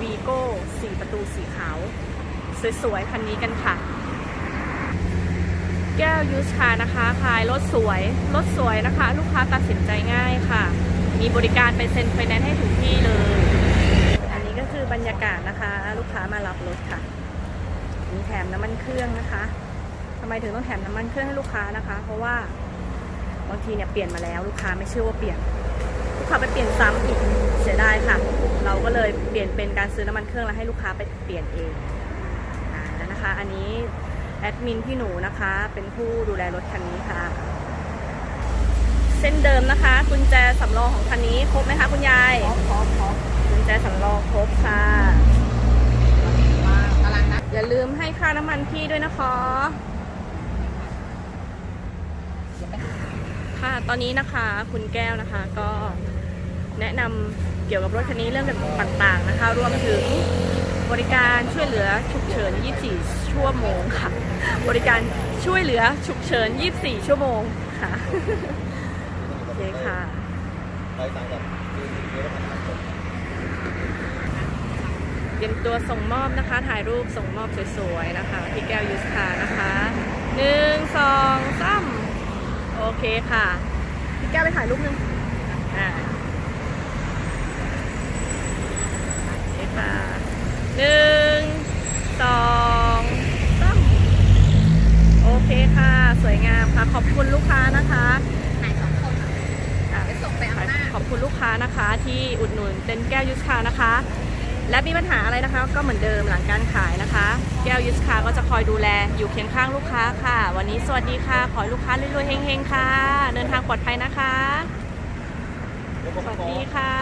วีโก้สีประตูสีขาว สวยๆ คันนี้กันค่ะ แก้วยูสคานะคะขายรถสวย รถสวยนะคะ ลูกค้าตัดสินใจง่ายค่ะ มีบริการไปเซ็นไฟแนนซ์ให้ถึงที่เลย อันนี้ก็คือบรรยากาศนะคะ ลูกค้ามารับรถค่ะ มีแถมน้ำมันเครื่องนะคะทำไมถึงต้องแถมน้ำมันเครื่องให้ลูกค้านะคะ เพราะว่าบางทีเนี่ยเปลี่ยนมาแล้วลูกค้าไม่เชื่อว่าเปลี่ยน ลูกค้าไปเปลี่ยนซ้ำอีก ก็เลยเปลี่ยนเป็นการซื้อน้ำมันเครื่องแล้วให้ลูกค้าไปเปลี่ยนเองอ่าแล้วนะคะ อันนี้แอดมินพี่หนูนะคะ เป็นผู้ดูแลรถคันนี้ค่ะ เส้นเดิมนะคะกุญแจสำรองของคันนี้ครบไหมคะคุณยายพร้อมพร้อมพร้อมกุญแจสำรองครบค่ะมากำลังนะอย่าลืมให้ค่าน้ำมันพี่ด้วยนะคะค่ะตอนนี้นะคะ คุณแก้วนะคะก็ แนะนำเกี่ยวกับรถคันนี้เรื่องต่างๆนะคะ รวมถึงบริการช่วยเหลือฉุกเฉิน 24 ชั่วโมงค่ะ บริการช่วยเหลือฉุกเฉิน 24 ชั่วโมงค่ะโอเคค่ะไปต่างกับคือคือรถมันขับเตรียมตัวส่งมอบนะคะ ถ่ายรูปส่งมอบสวยๆนะคะที่แก้วยูสคานะคะหนึ่งสองสามโอเคค่ะพี่แก้วไปถ่ายรูปหนึงอ่าโอเคค่ะหนึ่งสองสามโอเคค่ะ สวยงามค่ะ ขอบคุณลูกค้านะคะถ่ายสองคนอะไปส่งไปเอาหน้าขอบคุณลูกค้านะคะที่อุดหนุนเต็นท์แก้วยุสคานะคะ และมีปัญหาอะไรนะคะ ก็เหมือนเดิมหลังการขายนะคะ แก้วยุสคาก็จะคอยดูแลอยู่เคียงข้างลูกค้าค่ะ วันนี้สวัสดีค่ะ ขอให้ลูกค้ารวยๆเฮงๆค่ะ เดินทางปลอดภัยนะคะรถสผมวัสขอดีค่ะ